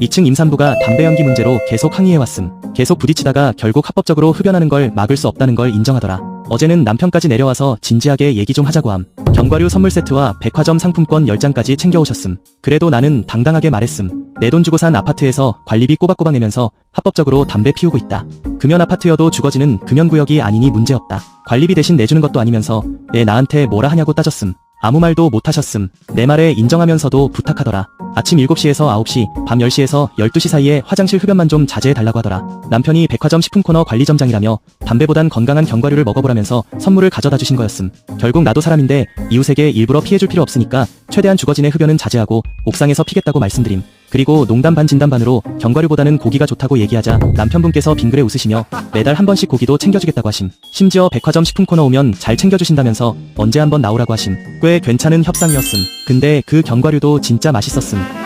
2층 임산부가 담배 연기 문제로 계속 항의해왔음. 계속 부딪히다가 결국 합법적으로 흡연하는 걸 막을 수 없다는 걸 인정하더라. 어제는 남편까지 내려와서 진지하게 얘기 좀 하자고 함. 견과류 선물 세트와 백화점 상품권 10장까지 챙겨오셨음. 그래도 나는 당당하게 말했음. 내 돈 주고 산 아파트에서 관리비 꼬박꼬박 내면서 합법적으로 담배 피우고 있다. 금연 아파트여도 주거지는 금연구역이 아니니 문제없다. 관리비 대신 내주는 것도 아니면서 애 나한테 뭐라 하냐고 따졌음. 아무 말도 못하셨음. 내 말에 인정하면서도 부탁하더라. 아침 7시에서 9시, 밤 10시에서 12시 사이에 화장실 흡연만 좀 자제해달라고 하더라. 남편이 백화점 식품 코너 관리점장이라며 담배보단 건강한 견과류를 먹어보라면서 선물을 가져다 주신 거였음. 결국 나도 사람인데 이웃에게 일부러 피해줄 필요 없으니까 최대한 주거진의 흡연은 자제하고 옥상에서 피겠다고 말씀드림. 그리고 농담 반 진담 반으로 견과류보다는 고기가 좋다고 얘기하자 남편분께서 빙그레 웃으시며 매달 한 번씩 고기도 챙겨주겠다고 하심. 심지어 백화점 식품 코너 오면 잘 챙겨주신다면서 언제 한번 나오라고 하심. 꽤 괜찮은 협상이었음. 근데 그 견과류도 진짜 맛있었음.